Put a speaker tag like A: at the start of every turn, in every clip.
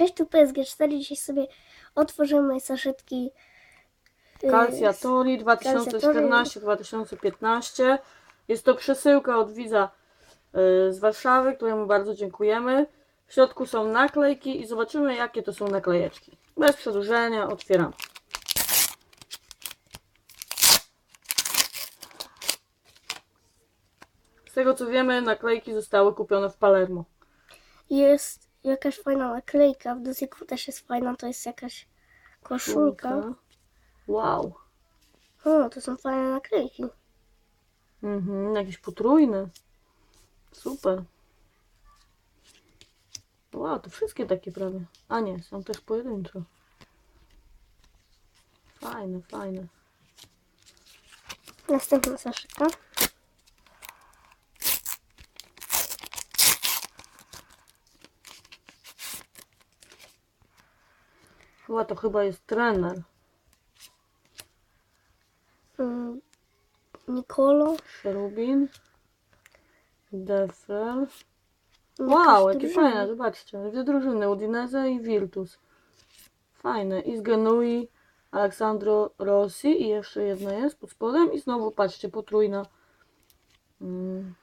A: Cześć, tu PSG4. Dzisiaj sobie otworzymy saszetki y,
B: Calciatori 2014-2015. Jest to przesyłka od widza y, z Warszawy, któremu bardzo dziękujemy. W środku są naklejki i zobaczymy jakie to są naklejeczki. Bez przedłużenia otwieram. Z tego co wiemy, naklejki zostały kupione w Palermo.
A: Jest jakaś fajna naklejka. W dosyku też jest fajna. To jest jakaś koszulka.
B: Wow.
A: O, to są fajne naklejki.
B: Mhm, jakiś potrójny. Super. Wow, to wszystkie takie prawie. A nie, są też pojedynczo. Fajne, fajne.
A: Następna saszetka.
B: Chyba to chyba jest trener.
A: Mm, Nicolo.
B: Cherubin. Defel.
A: Jakaś
B: Wow, jakie fajne, zobaczcie. Dwie drużyny, Udinese i Virtus. Fajne. I z Genui Aleksandro Rossi i jeszcze jedna jest pod spodem i znowu patrzcie, potrójna. Mm,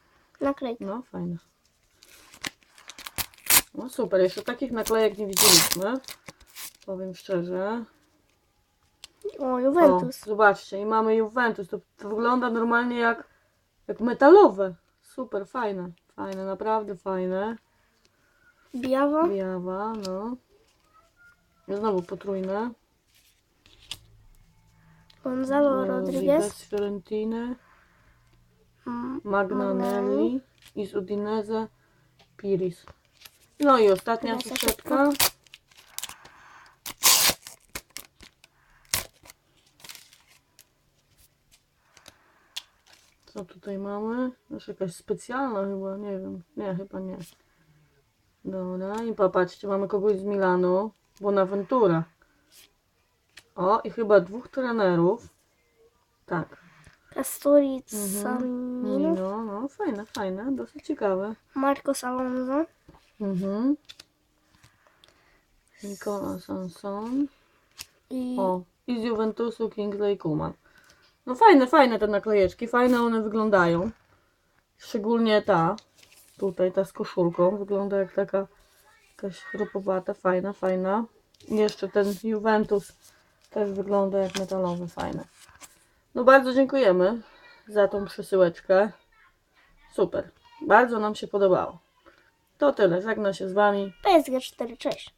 A: Naklejka.
B: no, fajne. No super, jeszcze takich naklejek nie widzieliśmy. Powiem szczerze.
A: O,
B: O,
A: Juventus.
B: zobaczcie, i mamy Juventus. To, to wygląda normalnie jak, jak metalowe. Super, fajne. Fajne, naprawdę fajne.
A: Biawa.
B: Biawa, no. Znowu potrójne.
A: Gonzalo Rodriguez.
B: Z Fiorentiny.
A: Mm,
B: Magnanelli. I z Udinese. Piris. No i ostatnia
A: Teraz
B: Co tutaj mamy? Już jakaś specjalna chyba, nie wiem. Nie, chyba nie. Dobra, i popatrzcie, mamy kogoś z Milanu. Bonaventura. O, i chyba dwóch trenerów. Tak.
A: Kasturic
B: Mhm. No, no, fajne, fajne, dosyć ciekawe.
A: Marcos Alonso.
B: Mhm. Nicola Sanson.
A: I
B: O, i z Juventusu Kingsley Coman. No fajne, fajne te naklejeczki, fajne one wyglądają. Szczególnie ta, tutaj ta z koszulką, wygląda jak taka jakaś chropowata, fajna, fajna. Jeszcze ten Juventus też wygląda jak metalowy, fajny. No bardzo dziękujemy za tą przesyłeczkę. Super, bardzo nam się podobało. To tyle, żegna się z Wami.
A: PSG4. Cześć.